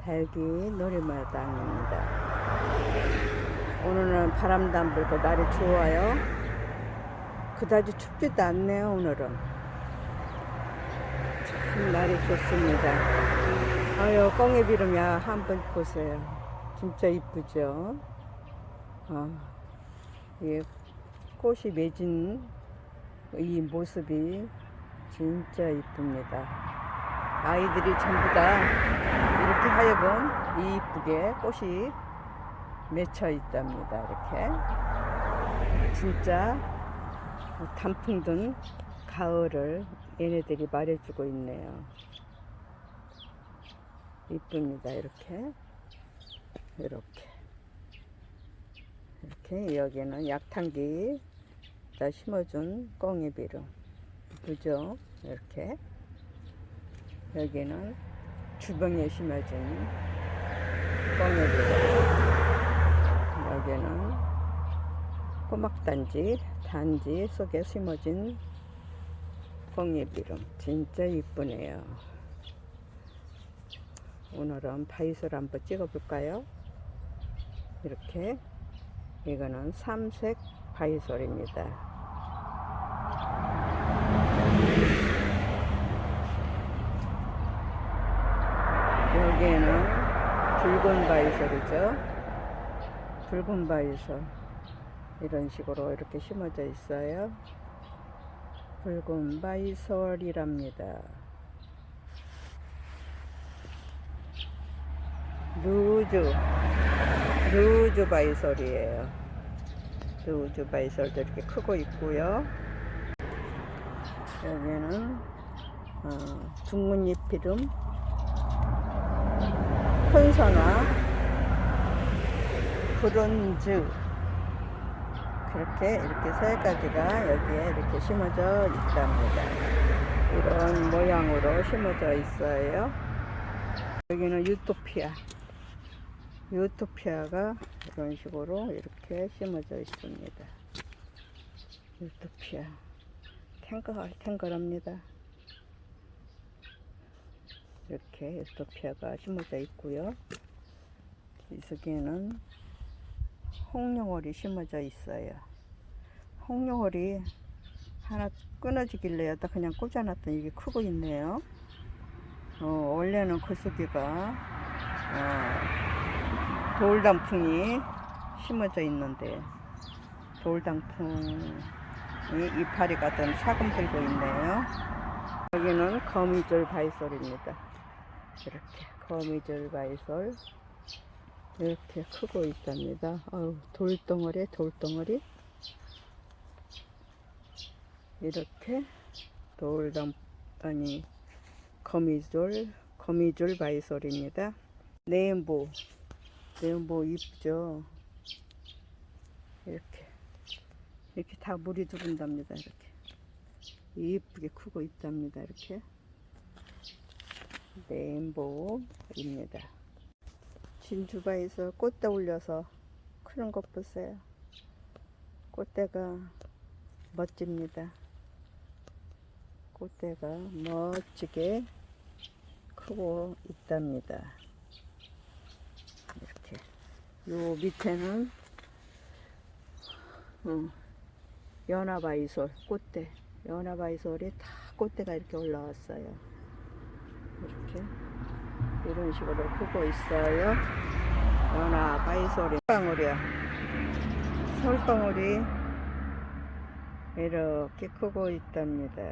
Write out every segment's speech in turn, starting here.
달기 놀이마당입니다. 오늘은 바람도 안 불고 날이 좋아요. 그다지 춥지도 않네요, 오늘은. 참 날이 좋습니다. 아유, 꽁의 비름이야. 한번 보세요. 진짜 이쁘죠? 아, 이 꽃이 맺은 이 모습이 진짜 이쁩니다. 아이들이 전부 다 이렇게 하여금 이쁘게 꽃이 맺혀 있답니다. 이렇게 진짜 단풍 든 가을을 얘네들이 말해주고 있네요. 이쁩니다. 이렇게 이렇게 이렇게 여기는 약탕기 다 심어준 꽁이비름 그죠? 이렇게 여기는 주방에 심어진 꽁이비름 여기는 꼬막단지 단지 속에 심어진 꽁이비름 진짜 이쁘네요 오늘은 바이솔 한번 찍어볼까요? 이렇게 이거는 삼색 바이솔입니다. 여기에는 붉은 바이솔이죠. 붉은 바이솔 이런 식으로 이렇게 심어져 있어요. 붉은 바이솔이랍니다. 루즈 루즈 바이솔이에요. 루즈 바이솔도 이렇게 크고 있고요. 여기는 어, 둥근잎 이름 큰선화 브론즈 그렇게 이렇게 세 가지가 여기에 이렇게 심어져 있답니다. 이런 모양으로 심어져 있어요. 여기는 유토피아. 유토피아가 이런 식으로 이렇게 심어져 있습니다. 유토피아. 탱글, 탱글합니다. 이렇게 유토피아가 심어져 있고요. 이 속에는 홍룡월이 심어져 있어요. 홍룡월이 하나 끊어지길래 여기다 그냥 꽂아놨더니 이게 크고 있네요. 어, 원래는 그 속에가 어, 돌단풍이 심어져 있는데 돌단풍이 이파리 같은 사금 들고 있네요. 여기는 거미줄 바이솔입니다. 이렇게 거미줄 바이솔 이렇게 크고 있답니다. 아우, 돌덩어리, 돌덩어리. 이렇게 돌담, 아니, 거미줄, 거미줄 바이솔입니다. 네임보, 네임보 이쁘죠? 이렇게, 이렇게 다 물이 들어온답니다. 이렇게. 이쁘게 크고 있답니다. 이렇게. 레인보우입니다. 진주바에서 꽃대 올려서 크는 것 보세요. 꽃대가 멋집니다. 꽃대가 멋지게 크고 있답니다. 이렇게. 요 밑에는 어, 연화바이솔 꽃대. 연화바이솔이 다 꽃대가 이렇게 올라왔어요. 이렇게 이런 식으로 크고 있어요. 연화 바이솔이 방울이야. 솔방울이 이렇게 크고 있답니다.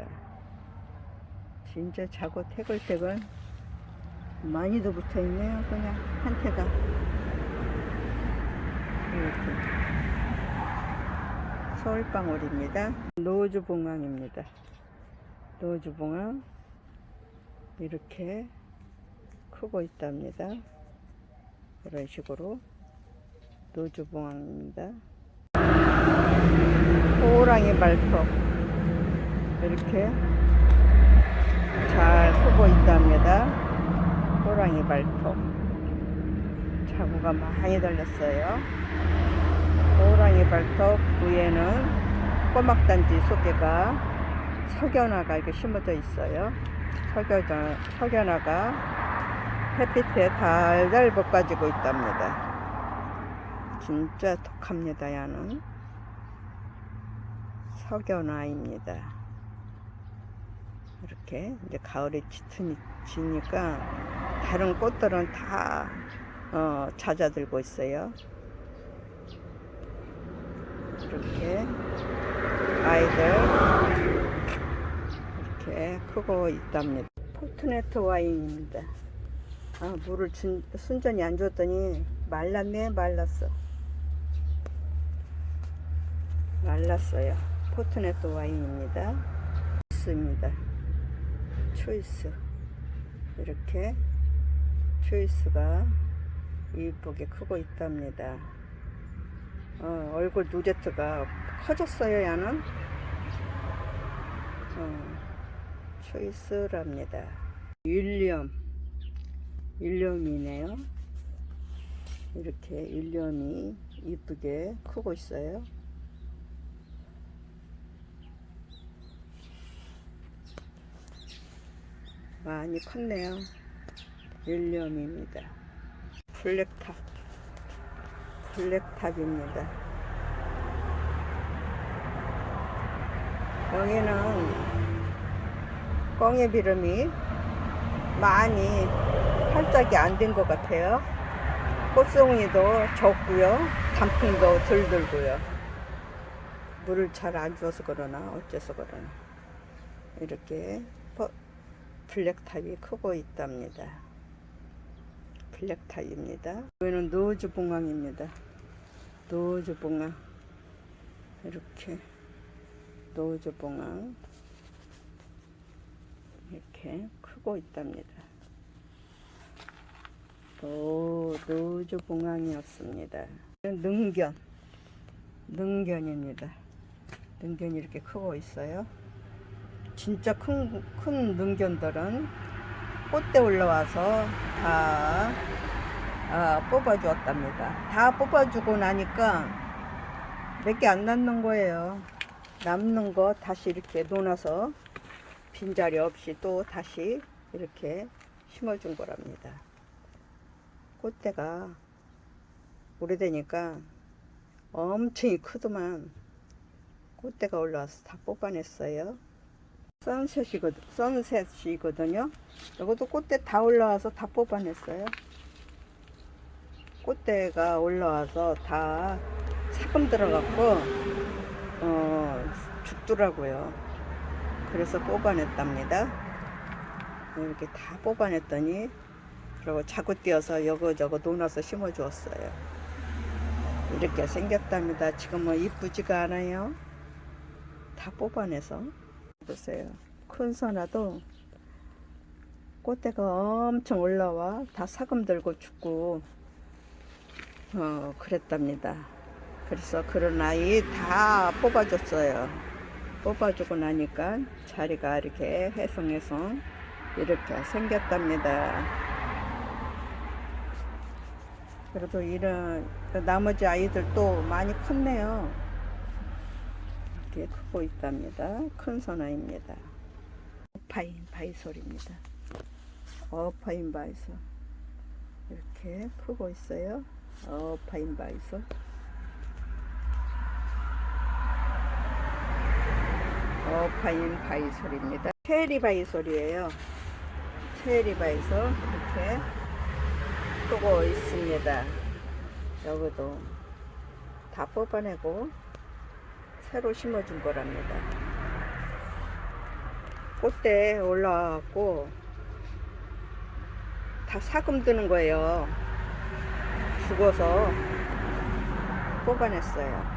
진짜 자고 태글태글 많이도 붙어 있네요. 그냥 한 태가 이렇게 서울방울입니다. 노주봉황입니다. 노주봉황 이렇게 크고 있답니다. 이런 식으로 노주봉황입니다. 호랑이 발톱 이렇게 잘 크고 있답니다. 호랑이 발톱 자구가 많이 달렸어요. 호랑이 발톱 위에는 꼬막단지 속에가 석연화가 이렇게 심어져 있어요. 석여자, 석연화가 햇빛에 달달 볶아지고 있답니다. 진짜 독합니다, 야는. 석연화입니다. 이렇게 이제 가을이 짙으니, 지니까 다른 꽃들은 다 어, 잦아들고 있어요. 이렇게 아이들 이렇게 크고 있답니다. 포트네트 와인입니다. 아, 물을 준, 순전히 안 줬더니 말랐네, 말랐어. 말랐어요. 포트네트 와인입니다. 초이스입니다. 초이스. 이렇게 초이스가 이쁘게 크고 있답니다. 어, 얼굴 누제트가 커졌어요, 야는. 어, 초이스랍니다. 윌리엄. 윌리엄이네요. 이렇게 윌리엄이 이쁘게 크고 있어요. 많이 컸네요. 윌리엄입니다. 블랙탑. 블랙탑입니다. 여기는 꽁의 비름이 많이 활짝이 안 된 것 같아요. 꽃송이도 적고요. 단풍도 덜 들고요. 물을 잘 안 줘서 그러나 어째서 그러나 이렇게 퍼- 블랙탑이 크고 있답니다. 블랙탑입니다. 여기는 노즈 봉황입니다. 노즈 봉황 이렇게 노즈 봉황 이렇게 크고 있답니다. 또 노즈 봉황이었습니다. 능견 능견입니다. 능견이 이렇게 크고 있어요. 진짜 큰, 큰 능견들은 꽃대 올라와서 다 아, 뽑아주었답니다. 다 뽑아주고 나니까 몇 개 안 남는 거예요. 남는 거 다시 이렇게 놓아서 빈자리 없이 또 다시 이렇게 심어준 거랍니다. 꽃대가 오래되니까 엄청 크더만 꽃대가 올라와서 다 뽑아냈어요. 선셋이거든, 선셋이거든요. 이것도 꽃대 다 올라와서 다 뽑아냈어요. 꽃대가 올라와서 다 사금 들어갔고, 어, 죽더라고요. 그래서 뽑아냈답니다. 이렇게 다 뽑아냈더니, 그리고 자꾸 띄어서 여거저거 놓아서 심어주었어요. 이렇게 생겼답니다. 지금은 이쁘지가 않아요. 다 뽑아내서. 보세요. 큰 선화도 꽃대가 엄청 올라와 다 사금 들고 죽고 어 그랬답니다. 그래서 그런 아이 다 뽑아줬어요. 뽑아주고 나니까 자리가 이렇게 해성해성 이렇게 생겼답니다. 그래도 이런 나머지 아이들도 많이 컸네요. 이렇게 크고 있답니다. 큰 선화입니다. 어파인 바이솔입니다. 어파인 바이솔 이렇게 크고 있어요. 어파인 바이솔 어 파인 바이솔입니다. 체리 바이솔이에요. 체리 바이솔 이렇게 크고 있습니다. 여기도 다 뽑아내고 새로 심어준 거랍니다. 꽃대 올라와갖고 다 사금 드는 거예요. 죽어서 뽑아냈어요.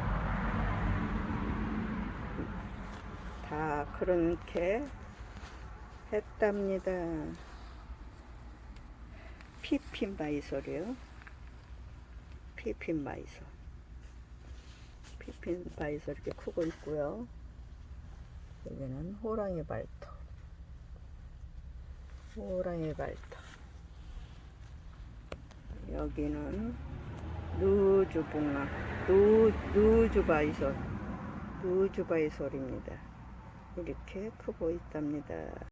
다 그렇게 했답니다. 피핀 바이솔이요. 피핀 바이솔. 피핀 바이솔 이렇게 크고 있고요. 여기는 호랑이 발톱. 호랑이 발톱. 여기는 누주 봉화. 누, 누주 바이솔. 누주 바이솔입니다. 이렇게 크고 있답니다.